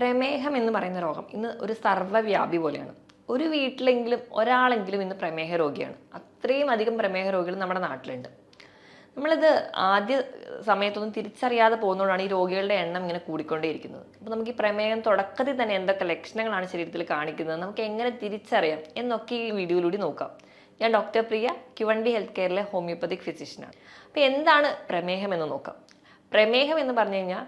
പ്രമേഹം എന്ന് പറയുന്ന രോഗം ഇന്ന് ഒരു സർവവ്യാപി പോലെയാണ്. ഒരു വീട്ടിലെങ്കിലും ഒരാളെങ്കിലും ഇന്ന് പ്രമേഹ രോഗിയാണ്. അത്രയും അധികം പ്രമേഹ രോഗികൾ നമ്മുടെ നാട്ടിലുണ്ട്. നമ്മളിത് ആദ്യ സമയത്തൊന്നും തിരിച്ചറിയാതെ പോകുന്നതുകൊണ്ടാണ് ഈ രോഗികളുടെ എണ്ണം ഇങ്ങനെ കൂടിക്കൊണ്ടേയിരിക്കുന്നത്. അപ്പോൾ നമുക്ക് ഈ പ്രമേഹം തുടക്കത്തിൽ തന്നെ എന്തൊക്കെ ലക്ഷണങ്ങളാണ് ശരീരത്തിൽ കാണിക്കുന്നത് നമുക്ക് എങ്ങനെ തിരിച്ചറിയാം എന്നൊക്കെ ഈ വീഡിയോയിലൂടെ നോക്കാം. ഞാൻ ഡോക്ടർ പ്രിയ ക്യുവണ്ടി ഹെൽത്ത് കെയറിലെ ഹോമിയോപ്പതിക് ഫിസിഷ്യനാണ്. അപ്പോൾ എന്താണ് പ്രമേഹം എന്ന് നോക്കാം. പ്രമേഹം എന്ന് പറഞ്ഞു കഴിഞ്ഞാൽ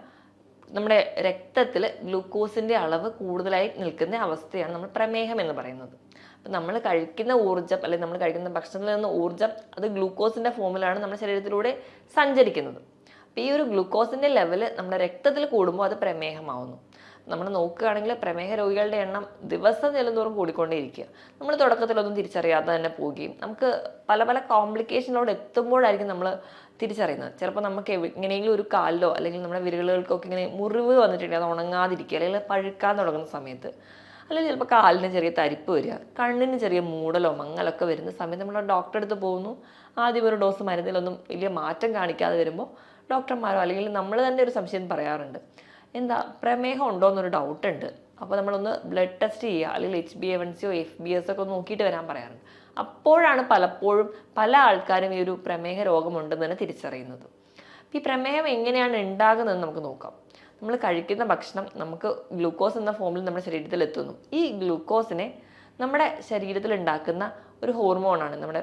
നമ്മുടെ രക്തത്തിൽ ഗ്ലൂക്കോസിന്റെ അളവ് കൂടുതലായി നിൽക്കുന്ന അവസ്ഥയാണ് നമ്മൾ പ്രമേഹം എന്ന് പറയുന്നത്. അപ്പം നമ്മൾ കഴിക്കുന്ന ഊർജം അല്ലെങ്കിൽ നമ്മൾ കഴിക്കുന്ന ഭക്ഷണത്തിൽ നിന്ന് ഊർജം അത് ഗ്ലൂക്കോസിന്റെ ഫോമിലാണ് നമ്മുടെ ശരീരത്തിലൂടെ സഞ്ചരിക്കുന്നത്. അപ്പോൾ ഈ ഒരു ഗ്ലൂക്കോസിന്റെ ലെവൽ നമ്മുടെ രക്തത്തിൽ കൂടുമ്പോൾ അത് പ്രമേഹമാവുന്നു. നമ്മൾ നോക്കുകയാണെങ്കിൽ പ്രമേഹ രോഗികളുടെ എണ്ണം ദിവസം ചെല്ലുന്നോറും കൂടിക്കൊണ്ടേയിരിക്കുക. നമ്മൾ തുടക്കത്തിലൊന്നും തിരിച്ചറിയാതെ തന്നെ പോവുകയും നമുക്ക് പല പല കോംപ്ലിക്കേഷനിലോട് എത്തുമ്പോഴായിരിക്കും നമ്മൾ തിരിച്ചറിയുന്നത്. ചിലപ്പോൾ നമുക്ക് എങ്ങനെയെങ്കിലും ഒരു കാലിലോ അല്ലെങ്കിൽ നമ്മുടെ വിരലുകൾക്കൊക്കെ ഇങ്ങനെ മുറിവ് വന്നിട്ടുണ്ടെങ്കിൽ അത് ഉണങ്ങാതിരിക്കുക അല്ലെങ്കിൽ പഴുക്കാൻ തുടങ്ങുന്ന സമയത്ത്. അല്ലെങ്കിൽ ചിലപ്പോൾ കാലിന് ചെറിയ തരിപ്പ് വരിക കണ്ണിന് ചെറിയ മൂടലോ മങ്ങലൊക്കെ വരുന്ന സമയത്ത് നമ്മൾ ഡോക്ടറെ അടുത്ത് പോകുന്നു. ആദ്യം ഒരു ഡോസ് മരുന്നിലൊന്നും വലിയ മാറ്റം കാണിക്കാതെ വരുമ്പോൾ ഡോക്ടർമാരോ അല്ലെങ്കിൽ നമ്മൾ തന്നെ ഒരു സംശയം പറയാറുണ്ട്. എന്താ പ്രമേഹം ഉണ്ടോ എന്നൊരു ഡൗട്ട് ഉണ്ട്. അപ്പോൾ നമ്മളൊന്ന് ബ്ലഡ് ടെസ്റ്റ് ചെയ്യുക അല്ലെങ്കിൽ എച്ച് ബി എ വൺ സിയോ എഫ് ബി എസ് ഒക്കെ നോക്കിയിട്ട് വരാൻ പറയാറുണ്ട്. അപ്പോഴാണ് പലപ്പോഴും പല ആൾക്കാരും ഈ ഒരു പ്രമേഹ രോഗമുണ്ടെന്ന് തന്നെ തിരിച്ചറിയുന്നത്. ഈ പ്രമേഹം എങ്ങനെയാണ് ഉണ്ടാകുന്നതെന്ന് നമുക്ക് നോക്കാം. നമ്മൾ കഴിക്കുന്ന ഭക്ഷണം നമുക്ക് ഗ്ലൂക്കോസ് എന്ന ഫോമിൽ നമ്മുടെ ശരീരത്തിൽ എത്തുന്നു. ഈ ഗ്ലൂക്കോസിനെ നമ്മുടെ ശരീരത്തിൽ ഉണ്ടാക്കുന്ന ഒരു ഹോർമോണാണ് നമ്മുടെ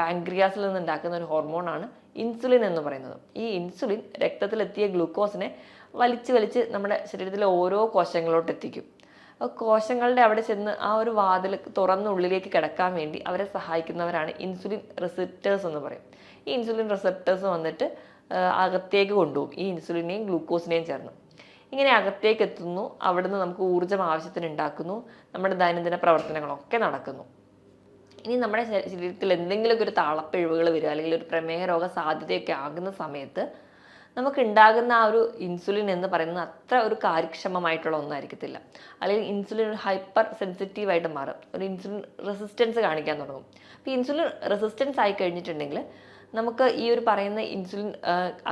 പാൻക്രിയാസിൽ നിന്ന് ഉണ്ടാക്കുന്ന ഒരു ഹോർമോണാണ് ഇൻസുലിൻ എന്ന് പറയുന്നത്. ഈ ഇൻസുലിൻ രക്തത്തിലെത്തിയ ഗ്ലൂക്കോസിനെ വലിച്ച് വലിച്ച് നമ്മുടെ ശരീരത്തിലെ ഓരോ കോശങ്ങളോട്ട് എത്തിക്കും. കോശങ്ങളുടെ അവിടെ ചെന്ന് ആ ഒരു വാതിൽ തുറന്ന ഉള്ളിലേക്ക് കിടക്കാൻ വേണ്ടി അവരെ സഹായിക്കുന്നവരാണ് ഇൻസുലിൻ റിസെപ്റ്റേഴ്സ് എന്ന് പറയും. ഈ ഇൻസുലിൻ റിസെപ്റ്റേഴ്സ് വന്നിട്ട് അകത്തേക്ക് കൊണ്ടുപോകും. ഈ ഇൻസുലിനെയും ഗ്ലൂക്കോസിനെയും ചേർന്ന്. ഇങ്ങനെ അകത്തേക്ക് എത്തുന്നു. അവിടുന്ന് നമുക്ക് ഊർജം ആവശ്യത്തിന് ഉണ്ടാക്കുന്നു നമ്മുടെ ദൈനംദിന പ്രവർത്തനങ്ങളൊക്കെ നടക്കുന്നു. ഇനി നമ്മുടെ ശരീരത്തിൽ എന്തെങ്കിലുമൊക്കെ ഒരു താളപ്പിഴവുകൾ വരിക അല്ലെങ്കിൽ ഒരു പ്രമേഹ രോഗ സാധ്യതയൊക്കെ ആകുന്ന സമയത്ത് നമുക്ക് ഉണ്ടാകുന്ന ആ ഒരു ഇൻസുലിൻ എന്ന് പറയുന്നത് അത്ര ഒരു കാര്യക്ഷമമായിട്ടുള്ള ഒന്നായിരിക്കത്തില്ല. അല്ലെങ്കിൽ ഇൻസുലിൻ ഹൈപ്പർ സെൻസിറ്റീവ് ആയിട്ട് മാറും. ഒരു ഇൻസുലിൻ റെസിസ്റ്റൻസ് കാണിക്കാൻ തുടങ്ങും. അപ്പോൾ ഇൻസുലിൻ റെസിസ്റ്റൻസ് ആയി കഴിഞ്ഞിട്ടുണ്ടെങ്കിൽ നമുക്ക് ഈ ഒരു പറയുന്ന ഇൻസുലിൻ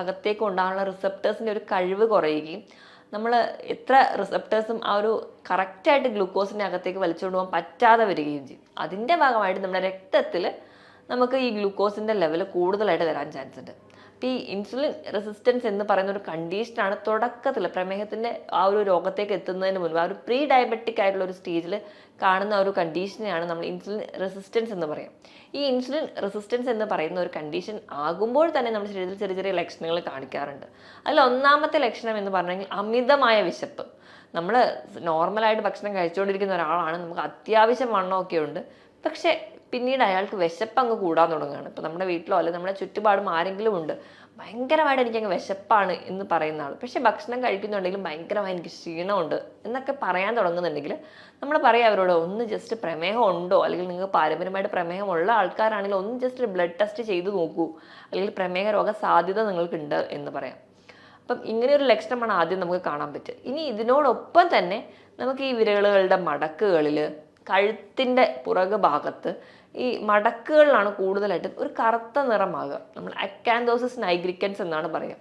അകത്തേക്ക് ഉണ്ടാകാനുള്ള റിസപ്റ്റേഴ്സിന്റെ ഒരു കഴിവ് കുറയുകയും നമ്മൾ എത്ര റിസപ്റ്റേഴ്സും ആ ഒരു കറക്റ്റായിട്ട് ഗ്ലൂക്കോസിന്റെ അകത്തേക്ക് വലിച്ചുകൊണ്ട് പോകാൻ പറ്റാതെ വരികയും ചെയ്യും. അതിന്റെ ഭാഗമായിട്ട് നമ്മുടെ രക്തത്തിൽ നമുക്ക് ഈ ഗ്ലൂക്കോസിന്റെ ലെവൽ കൂടുതലായിട്ട് വരാൻ ചാൻസ് ഉണ്ട്. ഈ ഇൻസുലിൻ റെസിസ്റ്റൻസ് എന്ന് പറയുന്ന ഒരു കണ്ടീഷനാണ് തുടക്കത്തിൽ പ്രമേഹത്തിന്റെ ആ ഒരു രോഗത്തേക്ക് എത്തുന്നതിന് മുൻപ് ആ ഒരു പ്രീ ഡയബറ്റിക് ആയിട്ടുള്ള ഒരു സ്റ്റേജിൽ കാണുന്ന ഒരു കണ്ടീഷനെയാണ് നമ്മൾ ഇൻസുലിൻ റെസിസ്റ്റൻസ് എന്ന് പറയാം. ഈ ഇൻസുലിൻ റെസിസ്റ്റൻസ് എന്ന് പറയുന്ന ഒരു കണ്ടീഷൻ ആകുമ്പോൾ തന്നെ നമ്മുടെ ശരീരത്തിൽ ചെറിയ ചെറിയ ലക്ഷണങ്ങൾ കാണിക്കാറുണ്ട്. അതിൽ ഒന്നാമത്തെ ലക്ഷണം എന്ന് പറഞ്ഞെങ്കിൽ അമിതമായ വിശപ്പ്. നമ്മൾ നോർമലായിട്ട് ഭക്ഷണം കഴിച്ചുകൊണ്ടിരിക്കുന്ന ഒരാളാണ് നമുക്ക് അത്യാവശ്യം വണ്ണമൊക്കെ ഉണ്ട്. പക്ഷേ പിന്നീട് അയാൾക്ക് വിശപ്പ് അങ്ങ് കൂടാൻ തുടങ്ങുകയാണ്. ഇപ്പം നമ്മുടെ വീട്ടിലോ അല്ലെങ്കിൽ നമ്മുടെ ചുറ്റുപാടും ആരെങ്കിലും ഉണ്ട്. ഭയങ്കരമായിട്ട് എനിക്കങ്ങ് വിശപ്പാണ് എന്ന് പറയുന്ന ആൾ പക്ഷേ ഭക്ഷണം കഴിക്കുന്നുണ്ടെങ്കിലും ഭയങ്കരമായി എനിക്ക് ക്ഷീണമുണ്ട് എന്നൊക്കെ പറയാൻ തുടങ്ങുന്നുണ്ടെങ്കിൽ നമ്മൾ പറയാം അവരോട് ഒന്ന് ജസ്റ്റ് പ്രമേഹം ഉണ്ടോ? അല്ലെങ്കിൽ നിങ്ങൾക്ക് പാരമ്പര്യമായിട്ട് പ്രമേഹമുള്ള ആൾക്കാരാണെങ്കിൽ ഒന്ന് ജസ്റ്റ് ബ്ലഡ് ടെസ്റ്റ് ചെയ്ത് നോക്കൂ. അല്ലെങ്കിൽ പ്രമേഹ രോഗ സാധ്യത നിങ്ങൾക്കുണ്ട് എന്ന് പറയാം. അപ്പം ഇങ്ങനെ ഒരു ലക്ഷണമാണ് ആദ്യം നമുക്ക് കാണാൻ പറ്റുക. ഇനി ഇതിനോടൊപ്പം തന്നെ നമുക്ക് ഈ വിരലുകളുടെ മടക്കുകളിൽ കഴുത്തിന്റെ പുറകു ഭാഗത്ത് ഈ മടക്കുകളിലാണ് കൂടുതലായിട്ട് ഒരു കറുത്ത നിറമാകുക. നമ്മൾ അക്കാൻഡോസിസ് നൈഗ്രിക്കൻസ് എന്നാണ് പറയുക.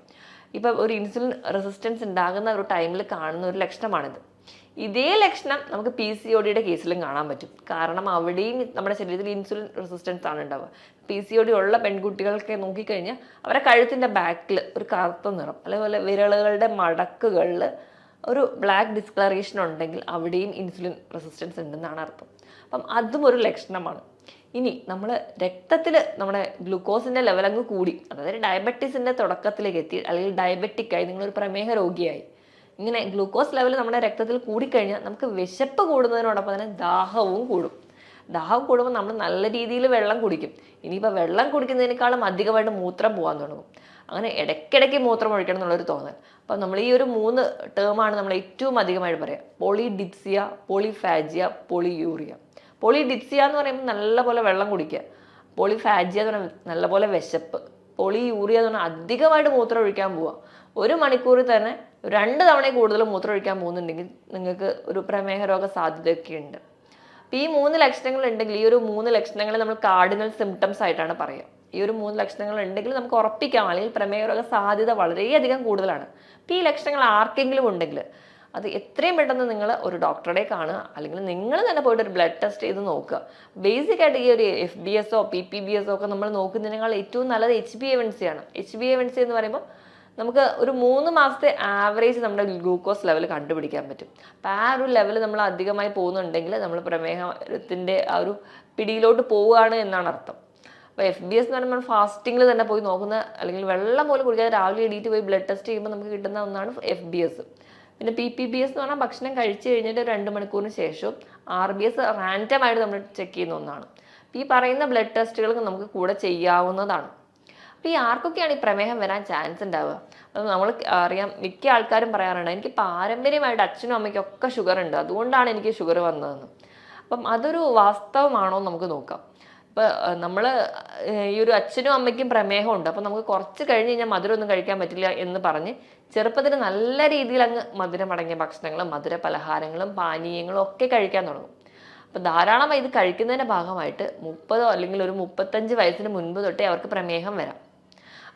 ഇപ്പം ഒരു ഇൻസുലിൻ റെസിസ്റ്റൻസ് ഉണ്ടാകുന്ന ഒരു ടൈമിൽ കാണുന്ന ഒരു ലക്ഷണമാണിത്. ഇതേ ലക്ഷണം നമുക്ക് പി സി ഒ ഡിയുടെ കേസിലും കാണാൻ പറ്റും. കാരണം അവിടെയും നമ്മുടെ ശരീരത്തിൽ ഇൻസുലിൻ റെസിസ്റ്റൻസ് ആണ് ഉണ്ടാവുക. പി സി ഒ ഡി ഉള്ള പെൺകുട്ടികൾക്ക് നോക്കിക്കഴിഞ്ഞാൽ അവരെ കഴുത്തിന്റെ ബാക്കിൽ ഒരു കറുത്ത നിറം അതേപോലെ വിരളുകളുടെ മടക്കുകളിൽ ഒരു ബ്ലാക്ക് ഡിസ്കളറേഷൻ ഉണ്ടെങ്കിൽ അവിടെയും ഇൻസുലിൻ റെസിസ്റ്റൻസ് ഉണ്ടെന്നാണ് അർത്ഥം. അപ്പം അതും ഒരു ലക്ഷണമാണ്. ഇനി നമ്മൾ രക്തത്തിൽ നമ്മുടെ ഗ്ലൂക്കോസിന്റെ ലെവൽ അങ്ങ് കൂടി അതായത് ഡയബറ്റീസിന്റെ തുടക്കത്തിലേക്ക് എത്തി അല്ലെങ്കിൽ ഡയബറ്റിക്കായി നിങ്ങളൊരു പ്രമേഹ രോഗിയായി ഇങ്ങനെ ഗ്ലൂക്കോസ് ലെവൽ നമ്മുടെ രക്തത്തിൽ കൂടിക്കഴിഞ്ഞാൽ നമുക്ക് വിശപ്പ് കൂടുന്നതിനോടൊപ്പം തന്നെ ദാഹവും കൂടും. ദാഹം കൂടുമ്പോൾ നമ്മൾ നല്ല രീതിയിൽ വെള്ളം കുടിക്കും. ഇനിയിപ്പോൾ വെള്ളം കുടിക്കുന്നതിനേക്കാളും അധികമായിട്ട് മൂത്രം പോകാൻ തുടങ്ങും. അങ്ങനെ ഇടയ്ക്കിടയ്ക്ക് മൂത്രം ഒഴിക്കണം എന്നുള്ളൊരു തോന്നൽ. അപ്പം നമ്മൾ ഈ ഒരു മൂന്ന് ടേമാണ് നമ്മൾ ഏറ്റവും അധികമായിട്ട് പറയുക പോളിഡിപ്സിയ പോളിഫാജിയ പോളിയൂറിയ പോളിഡിപ്സിയ എന്ന് പറയുമ്പോൾ നല്ലപോലെ വെള്ളം കുടിക്കുക. പോളിഫാജിയ എന്ന് പറഞ്ഞാൽ നല്ലപോലെ വിശപ്പ്. പോളിയൂറിയ എന്ന് പറഞ്ഞാൽ അധികമായിട്ട് മൂത്രം ഒഴിക്കാൻ പോവുക. ഒരു മണിക്കൂറിൽ തന്നെ രണ്ട് തവണ കൂടുതൽ മൂത്രം ഒഴിക്കാൻ പോകുന്നുണ്ടെങ്കിൽ നിങ്ങൾക്ക് ഒരു പ്രമേഹ രോഗ സാധ്യതയൊക്കെ ഉണ്ട് അപ്പോൾ ഈ മൂന്ന് ലക്ഷണങ്ങൾ ഉണ്ടെങ്കിൽ ഈ ഒരു മൂന്ന് ലക്ഷണങ്ങളെ നമ്മൾ കാർഡിനൽ സിംറ്റംസ് ആയിട്ടാണ് പറയുക. ഈ ഒരു മൂന്ന് ലക്ഷണങ്ങൾ ഉണ്ടെങ്കിൽ നമുക്ക് ഉറപ്പിക്കാം. അല്ലെങ്കിൽ പ്രമേഹ സാധ്യത വളരെയധികം കൂടുതലാണ്. അപ്പോൾ ഈ ലക്ഷണങ്ങൾ ആർക്കെങ്കിലും ഉണ്ടെങ്കിൽ അത് എത്രയും പെട്ടെന്ന് നിങ്ങൾ ഒരു ഡോക്ടറെ കാണുക. അല്ലെങ്കിൽ നിങ്ങൾ തന്നെ പോയിട്ട് ഒരു ബ്ലഡ് ടെസ്റ്റ് ചെയ്ത് നോക്കുക. ബേസിക് ആയിട്ട് ഈ ഒരു എഫ് ബി എസ് എസോ പി പി ബി എസോ ഒക്കെ നമ്മൾ നോക്കുന്നതിനേക്കാൾ ഏറ്റവും നല്ലത് H B A one C ആണ്. H B A one C എന്ന് പറയുമ്പോൾ നമുക്ക് ഒരു മൂന്ന് മാസത്തെ ആവറേജ് നമ്മുടെ ഗ്ലൂക്കോസ് ലെവൽ കണ്ടുപിടിക്കാൻ പറ്റും. അപ്പം ആ ഒരു ലെവൽ നമ്മൾ അധികമായി പോകുന്നുണ്ടെങ്കിൽ നമ്മൾ പ്രമേഹത്തിന്റെ ആ ഒരു പിടിയിലോട്ട് പോവുകയാണ് എന്നാണ് അർത്ഥം. അപ്പോൾ എഫ് ബി എസ് എന്ന് പറയുമ്പോൾ ഫാസ്റ്റിങ്ങിൽ തന്നെ പോയി നോക്കുന്ന അല്ലെങ്കിൽ വെള്ളം പോലും കുടിക്കാതെ രാവിലെ എണീറ്റ് പോയി ബ്ലഡ് ടെസ്റ്റ് ചെയ്യുമ്പോൾ നമുക്ക് കിട്ടുന്ന ഒന്നാണ് എഫ് ബി എസ് പിന്നെ പി പി ബി എസ് എന്ന് പറഞ്ഞാൽ ഭക്ഷണം കഴിച്ച് കഴിഞ്ഞിട്ട് രണ്ട് മണിക്കൂറിന് ശേഷം ആർ ബി എസ് റാൻഡമായിട്ട് നമ്മൾ ചെക്ക് ചെയ്യുന്ന ഒന്നാണ്. ഈ പറയുന്ന ബ്ലഡ് ടെസ്റ്റുകൾ നമുക്ക് കൂടെ ചെയ്യാവുന്നതാണ്. അപ്പോൾ ഈ ആർക്കൊക്കെയാണ് ഈ പ്രമേഹം വരാൻ ചാൻസ് ഉണ്ടാവുക? അത് നമ്മൾ അറിയാം മിക്ക ആൾക്കാരും പറയാറുണ്ട് എനിക്ക് പാരമ്പര്യമായിട്ട് അച്ഛനും അമ്മയ്ക്കും ഒക്കെ ഷുഗർ ഉണ്ട് അതുകൊണ്ടാണ് എനിക്ക് ഷുഗർ വന്നതെന്ന്. അപ്പം അതൊരു വാസ്തവമാണോ എന്ന് നമുക്ക് നോക്കാം. ഇപ്പം നമ്മൾ ഈ ഒരു അച്ഛനും അമ്മയ്ക്കും പ്രമേഹമുണ്ട്. അപ്പം നമുക്ക് കുറച്ച് കഴിഞ്ഞ് കഴിഞ്ഞാൽ മധുരം ഒന്നും കഴിക്കാൻ പറ്റില്ല എന്ന് പറഞ്ഞ് ചെറുപ്പത്തിൽ നല്ല രീതിയിൽ അങ്ങ് മധുരം അടങ്ങിയ ഭക്ഷണങ്ങളും മധുര പലഹാരങ്ങളും പാനീയങ്ങളും ഒക്കെ കഴിക്കാൻ തുടങ്ങും. അപ്പം ധാരാളമായി ഇത് കഴിക്കുന്നതിന്റെ ഭാഗമായിട്ട് മുപ്പതോ അല്ലെങ്കിൽ ഒരു മുപ്പത്തഞ്ച് വയസ്സിന് മുൻപ് തൊട്ടേ അവർക്ക് പ്രമേഹം വരാം.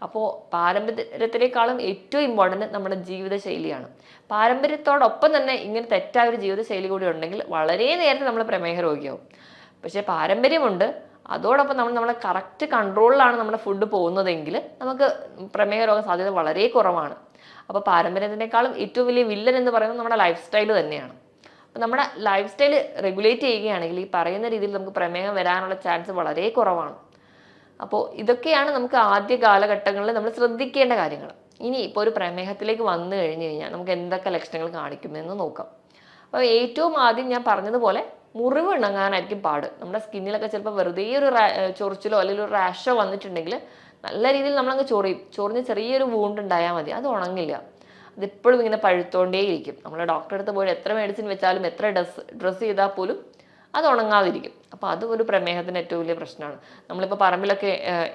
അപ്പോൾ പാരമ്പര്യത്തിനേക്കാളും ഏറ്റവും ഇമ്പോർട്ടന്റ് നമ്മുടെ ജീവിതശൈലിയാണ്. പാരമ്പര്യത്തോടൊപ്പം തന്നെ ഇങ്ങനെ തെറ്റായ ഒരു ജീവിതശൈലി കൂടി ഉണ്ടെങ്കിൽ വളരെ നേരത്തെ നമ്മൾ പ്രമേഹ രോഗിയാവും പക്ഷേ പാരമ്പര്യമുണ്ട്. അതോടൊപ്പം നമ്മൾ നമ്മളെ കറക്റ്റ് കൺട്രോളിലാണ് നമ്മുടെ ഫുഡ് പോകുന്നതെങ്കിൽ നമുക്ക് പ്രമേഹ രോഗ സാധ്യത വളരെ കുറവാണ്. അപ്പോൾ പാരമ്പര്യത്തിനേക്കാളും ഏറ്റവും വലിയ വില്ലൻ എന്ന് പറയുന്നത് നമ്മുടെ ലൈഫ് സ്റ്റൈൽ തന്നെയാണ്. അപ്പോൾ നമ്മുടെ ലൈഫ് സ്റ്റൈൽ റെഗുലേറ്റ് ചെയ്യുകയാണെങ്കിൽ ഈ പറയുന്ന രീതിയിൽ നമുക്ക് പ്രമേഹം വരാനുള്ള ചാൻസ് വളരെ കുറവാണ്. അപ്പോൾ ഇതൊക്കെയാണ് നമുക്ക് ആദ്യ കാലഘട്ടങ്ങളിൽ നമ്മൾ ശ്രദ്ധിക്കേണ്ട കാര്യങ്ങൾ. ഇനി ഇപ്പോൾ ഒരു പ്രമേഹത്തിലേക്ക് വന്നു കഴിഞ്ഞു കഴിഞ്ഞാൽ നമുക്ക് എന്തൊക്കെ ലക്ഷണങ്ങൾ കാണിക്കുമെന്ന് നോക്കാം. അപ്പോൾ ഏറ്റവും ആദ്യം ഞാൻ പറഞ്ഞതുപോലെ മുറിവ് ഉണങ്ങാനായിരിക്കും പാട്. നമ്മുടെ സ്കിന്നിലൊക്കെ ചിലപ്പോൾ വെറുതെ ഒരു ചൊറിച്ചിലോ അല്ലെങ്കിൽ ഒരു റാഷോ വന്നിട്ടുണ്ടെങ്കിൽ നല്ല രീതിയിൽ നമ്മളങ്ങ് ചൊറിയും ചൊറിഞ്ഞ് ചെറിയൊരു വൂണ്ട് ഉണ്ടായാൽ മതി. അത് ഉണങ്ങില്ല. അതിപ്പോഴും ഇങ്ങനെ പഴുത്തോണ്ടേയിരിക്കും. നമ്മൾ ഡോക്ടറെ അടുത്ത് പോയി എത്ര മെഡിസിൻ വെച്ചാലും എത്ര ഡ്രസ് ഡ്രസ്സ് ചെയ്താൽ പോലും അത് ഉണങ്ങാതിരിക്കും. അപ്പോൾ അത് ഒരു പ്രമേഹത്തിന് ഏറ്റവും വലിയ പ്രശ്നമാണ്. നമ്മളിപ്പോൾ പറമ്പിലൊക്കെ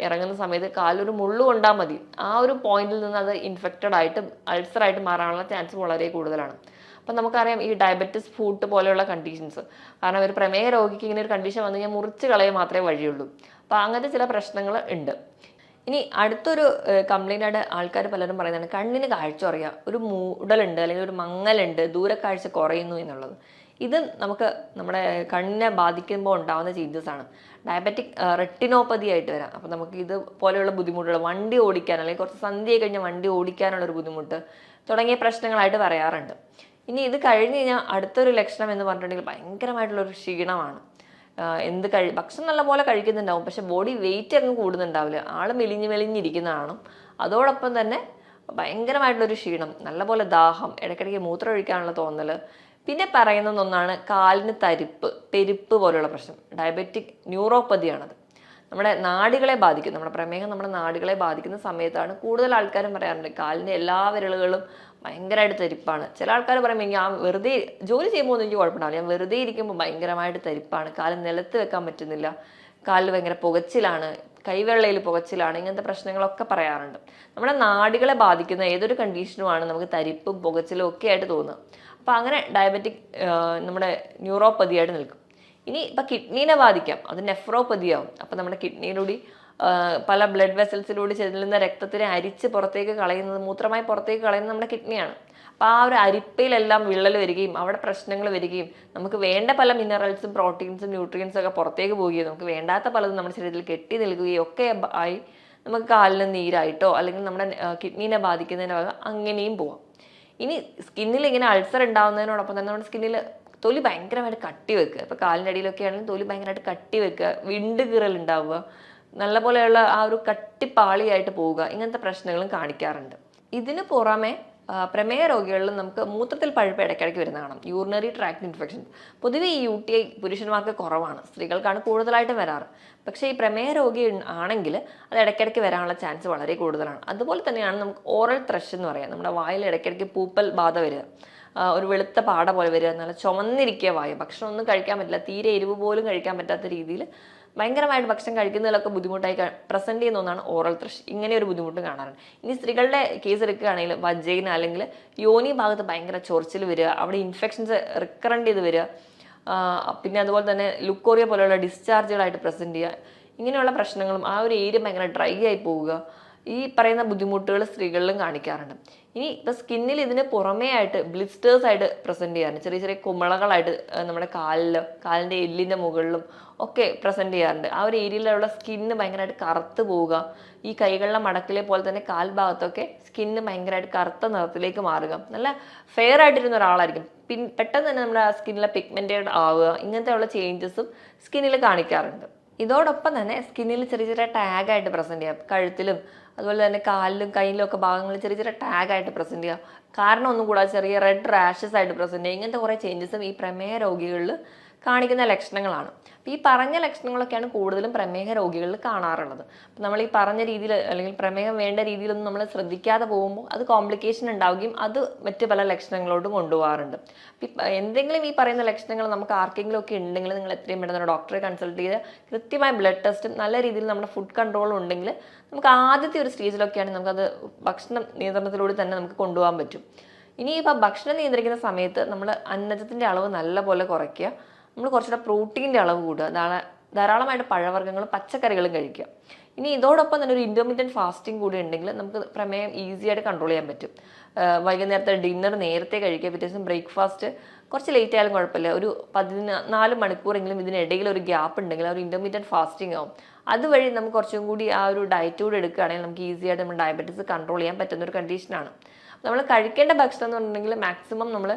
ഇറങ്ങുന്ന സമയത്ത് കാലൊരു മുള്ളു കൊണ്ടാൽ മതി. ആ ഒരു പോയിന്റിൽ നിന്ന് അത് ഇൻഫെക്റ്റഡ് ആയിട്ട് അൾസറായിട്ട് മാറാനുള്ള ചാൻസ് വളരെ കൂടുതലാണ്. അപ്പം നമുക്കറിയാം ഈ ഡയബറ്റിസ് ഫുഡ് പോലെയുള്ള കണ്ടീഷൻസ് കാരണം ഒരു പ്രമേയ രോഗിക്ക് ഇങ്ങനെ ഒരു കണ്ടീഷൻ വന്നു കഴിഞ്ഞാൽ മുറിച്ച് കളയാൻ മാത്രമേ വഴിയുള്ളൂ. അപ്പോൾ അങ്ങനത്തെ ചില പ്രശ്നങ്ങൾ ഉണ്ട്. ഇനി അടുത്തൊരു കംപ്ലൈന്റ് ആൾക്കാർ പലരും പറയുന്നതാണ് കണ്ണിന് കാഴ്ച കുറയുക ഒരു മൂടലുണ്ട് അല്ലെങ്കിൽ ഒരു മങ്ങലുണ്ട് ദൂരക്കാഴ്ച കുറയുന്നു എന്നുള്ളത്. ഇത് നമുക്ക് നമ്മുടെ കണ്ണിനെ ബാധിക്കുമ്പോൾ ഉണ്ടാകുന്ന ചേഞ്ചസ് ആണ്. ഡയബറ്റിക് റെട്ടിനോപ്പതി ആയിട്ട് വരാം. അപ്പോൾ നമുക്ക് ഇത് പോലെയുള്ള ബുദ്ധിമുട്ടുകൾ വണ്ടി ഓടിക്കാൻ അല്ലെങ്കിൽ കുറച്ച് സന്ധ്യ കഴിഞ്ഞാൽ വണ്ടി ഓടിക്കാനുള്ള ഒരു ബുദ്ധിമുട്ട് തുടങ്ങിയ പ്രശ്നങ്ങളായിട്ട് പറയാറുണ്ട്. ഇനി ഇത് കഴിഞ്ഞ് കഴിഞ്ഞാൽ അടുത്തൊരു ലക്ഷണം എന്ന് പറഞ്ഞിട്ടുണ്ടെങ്കിൽ ഭയങ്കരമായിട്ടുള്ളൊരു ക്ഷീണമാണ്. എന്ത് കഴി ഭക്ഷണം നല്ലപോലെ കഴിക്കുന്നുണ്ടാവും. പക്ഷെ ബോഡി വെയിറ്റ് അങ്ങ് കൂടുന്നുണ്ടാവില്ല. ആൾ മെലിഞ്ഞ് മെലിഞ്ഞിരിക്കുന്നതാണ് അതോടൊപ്പം തന്നെ ഭയങ്കരമായിട്ടുള്ളൊരു ക്ഷീണം. നല്ലപോലെ ദാഹം ഇടയ്ക്കിടയ്ക്ക് മൂത്രം ഒഴിക്കാനുള്ള തോന്നൽ പിന്നെ പറയുന്ന ഒന്നാണ് കാലിന് തരിപ്പ് പെരുപ്പ് പോലെയുള്ള പ്രശ്നം. ഡയബറ്റിക് ന്യൂറോപ്പതിയാണത്. നമ്മുടെ നാടികളെ ബാധിക്കും നമ്മുടെ പ്രമേഹം നമ്മുടെ നാടികളെ ബാധിക്കുന്ന സമയത്താണ് കൂടുതൽ ആൾക്കാരും പറയാറുണ്ട് കാലിന്റെ എല്ലാ വിരലുകളും ഭയങ്കരമായിട്ട് തരിപ്പാണ്. ചില ആൾക്കാർ പറയുമ്പോൾ ഞാൻ വെറുതെ ജോലി ചെയ്യുമ്പോൾ ഒന്നും എനിക്ക് കുഴപ്പമുണ്ടാവില്ല. ഞാൻ വെറുതെ ഇരിക്കുമ്പോൾ ഭയങ്കരമായിട്ട് തരിപ്പാണ്. കാൽ നിലത്ത് വെക്കാൻ പറ്റുന്നില്ല. കാലിൽ ഭയങ്കര പുകച്ചിലാണ്. കൈവെള്ളയിൽ പുകച്ചിലാണ്. ഇങ്ങനത്തെ പ്രശ്നങ്ങളൊക്കെ പറയാറുണ്ട്. നമ്മുടെ നാടികളെ ബാധിക്കുന്ന ഏതൊരു കണ്ടീഷനുമാണ് നമുക്ക് തരിപ്പും പുകച്ചിലും ഒക്കെ ആയിട്ട് തോന്നുക. അപ്പോൾ അങ്ങനെ ഡയബറ്റിക് നമ്മുടെ ന്യൂറോപ്പതിയായിട്ട് നിൽക്കും. ഇനി ഇപ്പം കിഡ്നീനെ ബാധിക്കാം. അത് നെഫ്രോപ്പതിയാവും അപ്പം നമ്മുടെ കിഡ്നിയിലൂടെ പല ബ്ലഡ് വെസൽസിലൂടെ ചെല്ലുന്ന രക്തത്തിനെ അരിച്ച് പുറത്തേക്ക് കളയുന്നത് മൂത്രമായി പുറത്തേക്ക് കളയുന്നത് നമ്മുടെ കിഡ്നിയാണ് അപ്പോൾ ആ ഒരു അരിപ്പയിലെല്ലാം വിള്ളൽ വരികയും അവിടെ പ്രശ്നങ്ങൾ വരികയും നമുക്ക് വേണ്ട പല മിനറൽസും പ്രോട്ടീൻസും ന്യൂട്രിയൻസും ഒക്കെ പുറത്തേക്ക് പോവുകയും നമുക്ക് വേണ്ടാത്ത പലതും നമ്മുടെ ശരീരത്തിൽ കെട്ടി നിൽക്കുകയും ഒക്കെ ആയി നമുക്ക് കാലിന് നീരായിട്ടോ അല്ലെങ്കിൽ നമ്മുടെ കിഡ്നീനെ ബാധിക്കുന്നതിന്റെ ഭാഗം അങ്ങനെയും പോവാം. ഇനി സ്കിന്നിൽ ഇങ്ങനെ അൾസർ ഉണ്ടാകുന്നതിനോടൊപ്പം തന്നെ നമ്മുടെ സ്കിന്നിൽ തൊലി ഭയങ്കരമായിട്ട് കട്ടി വെക്കുക. ഇപ്പോൾ കാലിന്റെ അടിയിലൊക്കെ ആണെങ്കിലും തൊലി ഭയങ്കരമായിട്ട് കട്ടി വെക്കുക. വിണ്ട് കീറൽ ഉണ്ടാവുക. നല്ല പോലെയുള്ള ആ ഒരു കട്ടിപ്പാളിയായിട്ട് പോവുക. ഇങ്ങനത്തെ പ്രശ്നങ്ങളും കാണിക്കാറുണ്ട്. ഇതിന് പുറമെ പ്രമേയ രോഗികളിലും നമുക്ക് മൂത്രത്തിൽ പഴുപ്പ് ഇടയ്ക്കിടയ്ക്ക് വരുന്ന കാണാം. യൂറിനറി ട്രാക്ട് ഇൻഫെക്ഷൻ പൊതുവെ ഈ യു ടി ഐ പുരുഷന്മാർക്ക് കുറവാണ്. സ്ത്രീകൾക്കാണ് കൂടുതലായിട്ടും വരാറ്. പക്ഷേ ഈ പ്രമേയ രോഗി ആണെങ്കിൽ അത് ഇടയ്ക്കിടയ്ക്ക് വരാനുള്ള ചാൻസ് വളരെ കൂടുതലാണ്. അതുപോലെ തന്നെയാണ് നമുക്ക് ഓറൽ ത്രഷ് എന്ന് പറയാം. നമ്മുടെ വായിൽ ഇടയ്ക്കിടയ്ക്ക് പൂപ്പൽ ബാധ വരിക. ഒരു വെളുത്ത പാട പോലെ വരിക നല്ല ചുമന്നിരിക്കുക വായ. ഭക്ഷണം ഒന്നും കഴിക്കാൻ പറ്റില്ല തീരെ എരിവ് പോലും കഴിക്കാൻ പറ്റാത്ത രീതിയിൽ ഭയങ്കരമായിട്ട് ഭക്ഷണം കഴിക്കുന്നതിലൊക്കെ ബുദ്ധിമുട്ടായി പ്രസന്റ് ചെയ്യുന്ന ഒന്നാണ് ഓറൽ ത്രഷ് ഇങ്ങനെ ഒരു ബുദ്ധിമുട്ട് കാണാറുണ്ട്. ഇനി സ്ത്രീകളുടെ കേസ് എടുക്കുകയാണെങ്കിൽ വജൈന അല്ലെങ്കിൽ യോനി ഭാഗത്ത് ഭയങ്കര ചൊറിച്ചിൽ വരിക അവിടെ ഇൻഫെക്ഷൻസ് റിക്കറന്റ് ചെയ്ത് വരിക പിന്നെ അതുപോലെ തന്നെ ലുക്കോറിയ പോലെയുള്ള ഡിസ്ചാർജുകളായിട്ട് പ്രസന്റ് ചെയ്യുക ഇങ്ങനെയുള്ള പ്രശ്നങ്ങളും ആ ഒരു ഏരിയ ഭയങ്കര ഡ്രൈ ആയി പോവുക ഈ പറയുന്ന ബുദ്ധിമുട്ടുകൾ സ്ത്രീകളിലും കാണിക്കാറുണ്ട്. ഇനി ഇപ്പോൾ സ്കിന്നിൽ ഇതിന് പുറമേ ആയിട്ട് ബ്ലിസ്റ്റേഴ്സ് ആയിട്ട് പ്രസന്റ് ചെയ്യാറുണ്ട്. ചെറിയ ചെറിയ കുമളകളായിട്ട് നമ്മുടെ കാലിൽ കാലിന്റെ എല്ലിന്റെ മുകളിലും ഒക്കെ പ്രസന്റ് ചെയ്യാറുണ്ട്. ആ ഒരു ഏരിയയിലുള്ള സ്കിന്ന് ഭയങ്കരമായിട്ട് കറുത്ത് പോവുക. ഈ കൈകളിലെ മടക്കിലെ പോലെ തന്നെ കാൽഭാഗത്തൊക്കെ സ്കിന്ന് ഭയങ്കരമായിട്ട് കറുത്ത നിറത്തിലേക്ക് മാറുക. നല്ല ഫെയർ ആയിട്ടിരുന്ന ഒരാളായിരിക്കും. പിൻ പെട്ടെന്ന് തന്നെ നമ്മുടെ സ്കിന്നിലെ പിഗ്മെന്റേഡ് ആവുക. ഇങ്ങനത്തെയുള്ള ചേഞ്ചസും സ്കിന്നിൽ കാണിക്കാറുണ്ട്. ഇതോടൊപ്പം തന്നെ സ്കിന്നിൽ ചെറിയ ചെറിയ ടാഗായിട്ട് പ്രസന്റ് ചെയ്യാം. കഴുത്തിലും അതുപോലെ തന്നെ കാലിലും കയ്യിലും ഒക്കെ ഭാഗങ്ങളിൽ ചെറിയ ചെറിയ ടാഗായിട്ട് പ്രസന്റ് ചെയ്യാം. കാരണം ഒന്നും കൂടാതെ ചെറിയ റെഡ് റാഷസ് ആയിട്ട് പ്രസന്റ് ചെയ്യുക ഇങ്ങനത്തെ കുറേ ചേഞ്ചസും ഈ പ്രമേയ രോഗികളിൽ കാണിക്കുന്ന ലക്ഷണങ്ങളാണ്. അപ്പോൾ ഈ പറഞ്ഞ ലക്ഷണങ്ങളൊക്കെയാണ് കൂടുതലും പ്രമേഹ രോഗികളിൽ കാണാറുള്ളത്. അപ്പോൾ നമ്മൾ ഈ പറഞ്ഞ രീതിയിൽ അല്ലെങ്കിൽ പ്രമേഹം വേണ്ട രീതിയിലൊന്നും നമ്മൾ ശ്രദ്ധിക്കാതെ പോകുമ്പോൾ അത് കോംപ്ലിക്കേഷൻ ഉണ്ടാവുകയും അത് മറ്റു പല ലക്ഷണങ്ങളോട്ടും കൊണ്ടുപോകാറുണ്ട്. അപ്പം എന്തെങ്കിലും ഈ പറയുന്ന ലക്ഷണങ്ങൾ നമുക്ക് ആർക്കെങ്കിലും ഒക്കെ ഉണ്ടെങ്കിൽ നിങ്ങൾ എത്രയും പെട്ടെന്ന് ഡോക്ടറെ കൺസൾട്ട് ചെയ്ത് കൃത്യമായ ബ്ലഡ് ടെസ്റ്റും നല്ല രീതിയിൽ നമ്മുടെ ഫുഡ് കൺട്രോൾ ഉണ്ടെങ്കിൽ നമുക്ക് ആദ്യത്തെ ഒരു സ്റ്റേജിലൊക്കെയാണ് നമുക്കത് ഭക്ഷണം നിയന്ത്രണത്തിലൂടെ തന്നെ നമുക്ക് കൊണ്ടുപോകാൻ പറ്റും. ഇനി ഭക്ഷണം നിയന്ത്രിക്കുന്ന സമയത്ത് നമ്മൾ അന്നജത്തിന്റെ അളവ് നല്ലപോലെ കുറയ്ക്കുക. നമ്മൾ കുറച്ചുകൂടെ പ്രോട്ടീന്റെ അളവ് കൂടുക. അതാണ് ധാരാളമായിട്ട് പഴവർഗങ്ങളും പച്ചക്കറികളും കഴിക്കുക. ഇനി ഇതോടൊപ്പം തന്നെ ഒരു ഇന്റർമീഡിയറ്റ് ഫാസ്റ്റിംഗ് കൂടി ഉണ്ടെങ്കിൽ നമുക്ക് പ്രമേയം ഈസി ആയിട്ട് കൺട്രോൾ ചെയ്യാൻ പറ്റും. വൈകുന്നേരത്തെ ഡിന്നർ നേരത്തെ കഴിക്കുക പിറ്റേ ദിവസം ബ്രേക്ക്ഫാസ്റ്റ് കുറച്ച് ലേറ്റ് ആയാലും കുഴപ്പമില്ല. ഒരു പതിനാല് മണിക്കൂറെങ്കിലും ഇതിനിടയിൽ ഒരു ഗ്യാപ്പ് ഉണ്ടെങ്കിൽ ആ ഒരു ഇന്റർമീഡിയറ്റ് ഫാസ്റ്റിംഗ് ആവും. അതുവഴി നമുക്ക് കുറച്ചും കൂടി ആ ഒരു ഡയറ്റ് കൂടി എടുക്കുകയാണെങ്കിൽ നമുക്ക് ഈസി ആയിട്ട് നമ്മുടെ ഡയബറ്റീസ് കൺട്രോൾ ചെയ്യാൻ പറ്റുന്ന ഒരു കണ്ടീഷനാണ് നമ്മൾ കഴിക്കേണ്ട ഭക്ഷണം എന്ന് പറഞ്ഞിട്ടുണ്ടെങ്കിൽ മാക്സിമം നമ്മൾ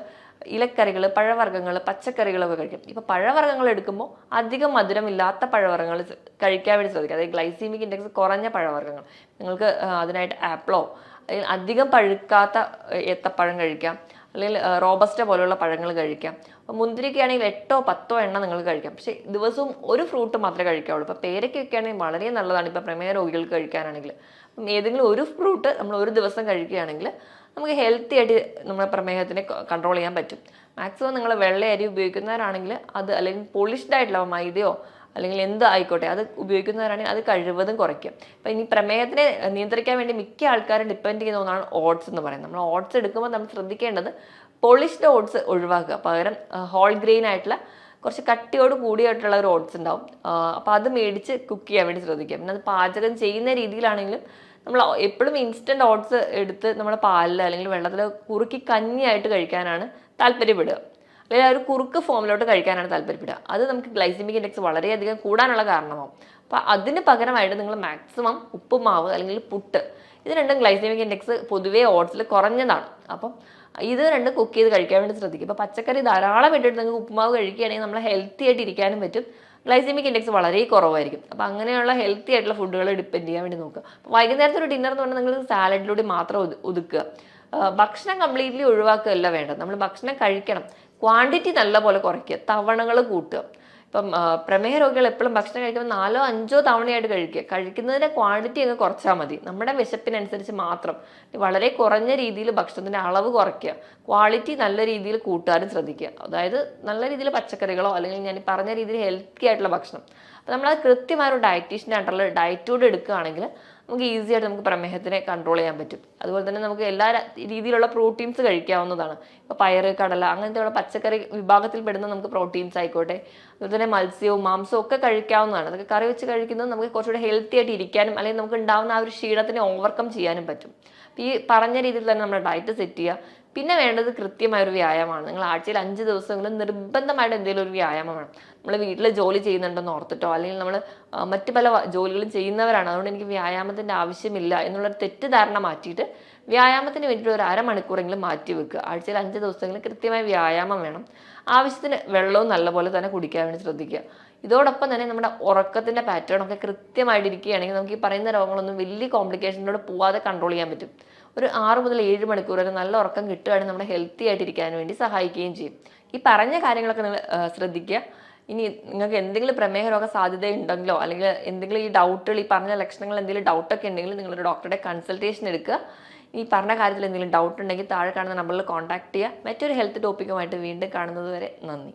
ഇലക്കറികൾ പഴവർഗങ്ങൾ പച്ചക്കറികളൊക്കെ കഴിക്കും. ഇപ്പോൾ പഴവർഗങ്ങൾ എടുക്കുമ്പോൾ അധികം മധുരമില്ലാത്ത പഴവർഗങ്ങൾ കഴിക്കാൻ വേണ്ടി ശ്രദ്ധിക്കുക. അതായത് ഗ്ലൈസീമിക് ഇൻഡെക്സ് കുറഞ്ഞ പഴവർഗങ്ങൾ. നിങ്ങൾക്ക് അതിനായിട്ട് ആപ്പിളോ അല്ലെങ്കിൽ അധികം പഴുക്കാത്ത ഏത്തപ്പഴം കഴിക്കാം. അല്ലെങ്കിൽ റോബസ്റ്റ പോലെയുള്ള പഴങ്ങൾ കഴിക്കാം. അപ്പോൾ മുന്തിരിക്കയാണെങ്കിൽ എട്ടോ പത്തോ എണ്ണ നിങ്ങൾ കഴിക്കാം. പക്ഷേ ദിവസവും ഒരു ഫ്രൂട്ട് മാത്രമേ കഴിക്കാവുള്ളൂ. ഇപ്പോൾ പേരയ്ക്കൊക്കെ ആണെങ്കിൽ വളരെ നല്ലതാണ്. ഇപ്പോൾ പ്രമേഹ രോഗികൾക്ക് കഴിക്കാനാണെങ്കിൽ. അപ്പം ഏതെങ്കിലും ഒരു ഫ്രൂട്ട് നമ്മൾ ഒരു ദിവസം കഴിക്കുകയാണെങ്കിൽ നമുക്ക് ഹെൽത്തി ആയിട്ട് നമ്മുടെ പ്രമേഹത്തിനെ കൺട്രോൾ ചെയ്യാൻ പറ്റും. മാക്സിമം നിങ്ങൾ വെള്ള അരി ഉപയോഗിക്കുന്നവരാണെങ്കിൽ അത് അല്ലെങ്കിൽ പോളിഷ്ഡ് ആയിട്ടുള്ള മൈദയോ അല്ലെങ്കിൽ എന്ത് ആയിക്കോട്ടെ അത് ഉപയോഗിക്കുന്നവരാണെങ്കിൽ അത് കഴിവതും കുറയ്ക്കും. അപ്പോൾ ഇനി പ്രമേഹത്തിനെ നിയന്ത്രിക്കാൻ വേണ്ടി മിക്ക ആൾക്കാരും ഡിപ്പെൻഡ് ചെയ്യുന്ന ഒന്നാണ് ഓട്സ് എന്ന് പറയുന്നത്. നമ്മൾ ഓട്സ് എടുക്കുമ്പോൾ നമ്മൾ ശ്രദ്ധിക്കേണ്ടത് പോളിഷ്ഡ് ഓട്സ് ഒഴിവാക്കുക. പകരം ഹോൾ ഗ്രെയിൻ ആയിട്ടുള്ള കുറച്ച് കട്ടിയോട് കൂടിയായിട്ടുള്ള ഒരു ഓട്സ് ഉണ്ടാവും. അപ്പോൾ അത് മേടിച്ച് കുക്ക് ചെയ്യാൻ വേണ്ടി ശ്രദ്ധിക്കുക. പിന്നെ അത് പാചകം ചെയ്യുന്ന രീതിയിലാണെങ്കിലും നമ്മൾ എപ്പോഴും ഇൻസ്റ്റന്റ് ഓട്സ് എടുത്ത് നമ്മൾ പാലിൽ അല്ലെങ്കിൽ വെള്ളത്തിൽ കുറുക്കി കഞ്ഞിയായിട്ട് കഴിക്കാനാണ് താല്പര്യപ്പെടുക. അല്ലെങ്കിൽ ആ ഒരു കുറുക്ക് ഫോമിലോട്ട് കഴിക്കാനാണ് താല്പര്യപ്പെടുക. അത് നമുക്ക് ഗ്ലൈസിമിക് ഇൻഡെക്സ് വളരെയധികം കൂടാനുള്ള കാരണമാവും. അപ്പോൾ അതിന് പകരമായിട്ട് നിങ്ങൾ മാക്സിമം ഉപ്പുമാവ് അല്ലെങ്കിൽ പുട്ട് ഇത് രണ്ടും ഗ്ലൈസിമിക് ഇൻഡെക്സ് പൊതുവേ ഓട്സിൽ കുറഞ്ഞതാണ്. അപ്പം ഇത് രണ്ട് കുക്ക് ചെയ്ത് കഴിക്കാൻ വേണ്ടി ശ്രദ്ധിക്കും ഇപ്പോൾ പച്ചക്കറി ധാരാളം ഇട്ടിട്ട് നിങ്ങൾക്ക് ഉപ്പുമാവ് കഴിക്കുകയാണെങ്കിൽ നമ്മൾ ഹെൽത്തി ആയിട്ട് ഇരിക്കാനും പറ്റും. ഗ്ലൈസിമിക് ഇൻഡെക്സ് വളരെ കുറവായിരിക്കും. അപ്പോൾ അങ്ങനെയുള്ള ഹെൽത്തി ആയിട്ടുള്ള ഫുഡുകൾ ഡിപ്പെൻഡ് ചെയ്യാൻ വേണ്ടി നോക്കുക. വൈകുന്നേരത്തെ ഒരു ഡിന്നർ എന്ന് പറഞ്ഞാൽ നിങ്ങൾ സാലഡിലൂടെ മാത്രം ഒതുക്കുക. ഭക്ഷണം കംപ്ലീറ്റ്ലി ഒഴിവാക്കുകയല്ല വേണ്ടത്. നമ്മൾ ഭക്ഷണം കഴിക്കണം. ക്വാണ്ടിറ്റി നല്ലപോലെ കുറയ്ക്കുക. തവണകൾ കൂട്ടുക. ഇപ്പം പ്രമേഹ രോഗികൾ എപ്പോഴും ഭക്ഷണം കഴിക്കുമ്പോൾ നാലോ അഞ്ചോ തവണയായിട്ട് കഴിക്കുക. കഴിക്കുന്നതിന്റെ ക്വാണ്ടിറ്റി അങ്ങ് കുറച്ചാൽ മതി. നമ്മുടെ വിശപ്പിനനുസരിച്ച് മാത്രം. വളരെ കുറഞ്ഞ രീതിയിൽ ഭക്ഷണത്തിന്റെ അളവ് കുറയ്ക്കുക. ക്വാളിറ്റി നല്ല രീതിയിൽ കൂട്ടാനും ശ്രദ്ധിക്കുക. അതായത് നല്ല രീതിയിൽ പച്ചക്കറികളോ അല്ലെങ്കിൽ ഞാൻ പറഞ്ഞ രീതിയിൽ ഹെൽത്തി ആയിട്ടുള്ള ഭക്ഷണം. അപ്പോൾ അത് കൃത്യമായ ഒരു ഡയറ്റീഷ്യന്റെ അണ്ടറിൽ ഡയറ്റോട് എടുക്കുകയാണെങ്കിൽ നമുക്ക് ഈസി ആയിട്ട് നമുക്ക് പ്രമേഹത്തിനെ കൺട്രോൾ ചെയ്യാൻ പറ്റും. അതുപോലെ തന്നെ നമുക്ക് എല്ലാ രീതിയിലുള്ള പ്രോട്ടീൻസ് കഴിക്കാവുന്നതാണ്. ഇപ്പോൾ പയറ് കടല അങ്ങനത്തെയുള്ള പച്ചക്കറി വിഭാഗത്തിൽ പെടുന്ന നമുക്ക് പ്രോട്ടീൻസ് ആയിക്കോട്ടെ. അതുപോലെ തന്നെ മത്സ്യവും മാംസവും ഒക്കെ കഴിക്കാവുന്നതാണ്. അതൊക്കെ കറി വെച്ച് കഴിക്കുന്നത് നമുക്ക് കുറച്ചുകൂടി ഹെൽത്തി ആയിട്ട് ഇരിക്കാനും അല്ലെങ്കിൽ നമുക്ക് ഉണ്ടാകുന്ന ആ ഒരു ക്ഷീണത്തിനെ ഓവർകം ചെയ്യാനും പറ്റും. ഈ പറഞ്ഞ രീതിയിൽ തന്നെ നമ്മുടെ ഡയറ്റ് സെറ്റ് ചെയ്യുക. പിന്നെ വേണ്ടത് കൃത്യമായ ഒരു വ്യായാമമാണ്. നിങ്ങൾ ആഴ്ചയിൽ അഞ്ച് ദിവസമെങ്കിലും നിർബന്ധമായിട്ട് എന്തെങ്കിലും ഒരു വ്യായാമം വേണം. നമ്മൾ വീട്ടിൽ ജോലി ചെയ്യുന്നുണ്ടെന്ന് ഓർത്തിട്ടോ അല്ലെങ്കിൽ നമ്മൾ മറ്റു പല ജോലികളും ചെയ്യുന്നവരാണ്. അതുകൊണ്ട് എനിക്ക് വ്യായാമത്തിന്റെ ആവശ്യമില്ല എന്നുള്ളൊരു തെറ്റിദ്ധാരണ മാറ്റിയിട്ട് വ്യായാമത്തിന് വേണ്ടിയിട്ട് ഒരു അരമണിക്കൂറെങ്കിലും മാറ്റി വെക്കുക. ആഴ്ചയിൽ അഞ്ച് ദിവസമെങ്കിലും കൃത്യമായ വ്യായാമം വേണം. ആവശ്യത്തിന് വെള്ളവും നല്ലപോലെ തന്നെ കുടിക്കാൻ വേണ്ടി ശ്രദ്ധിക്കുക. ഇതോടൊപ്പം തന്നെ നമ്മുടെ ഉറക്കത്തിന്റെ പാറ്റേൺ ഒക്കെ കൃത്യമായിട്ടിരിക്കുകയാണെങ്കിൽ നമുക്ക് ഈ പറയുന്ന രോഗങ്ങളൊന്നും വലിയ കോംപ്ലിക്കേഷനിലൂടെ പോവാതെ കൺട്രോൾ ചെയ്യാൻ പറ്റും. ഒരു ആറ് മുതൽ ഏഴ് മണിക്കൂർ വരെ നല്ല ഉറക്കം കിട്ടുകയാണെങ്കിൽ നമ്മുടെ ഹെൽത്തി ആയിട്ടിരിക്കാൻ വേണ്ടി സഹായിക്കുകയും ചെയ്യും. ഈ പറഞ്ഞ കാര്യങ്ങളൊക്കെ നിങ്ങൾ ശ്രദ്ധിക്കുക. ഇനി നിങ്ങൾക്ക് എന്തെങ്കിലും പ്രമേഹ രോഗ സാധ്യത ഉണ്ടെങ്കിലോ അല്ലെങ്കിൽ എന്തെങ്കിലും ഈ ഡൗട്ടുകൾ ഈ പറഞ്ഞ ലക്ഷണങ്ങൾ എന്തെങ്കിലും ഡൗട്ടൊക്കെ ഉണ്ടെങ്കിൽ നിങ്ങളൊരു ഡോക്ടറുടെ കൺസൾട്ടേഷൻ എടുക്കുക. ഈ പറഞ്ഞ കാര്യത്തിൽ എന്തെങ്കിലും ഡൗട്ട് ഉണ്ടെങ്കിൽ താഴെ കാണുന്ന നമ്പറിൽ കോൺടാക്ട് ചെയ്യുക. മറ്റൊരു ഹെൽത്ത് ടോപ്പിക്കുമായിട്ട് വീണ്ടും കാണുന്നതുവരെ നന്ദി.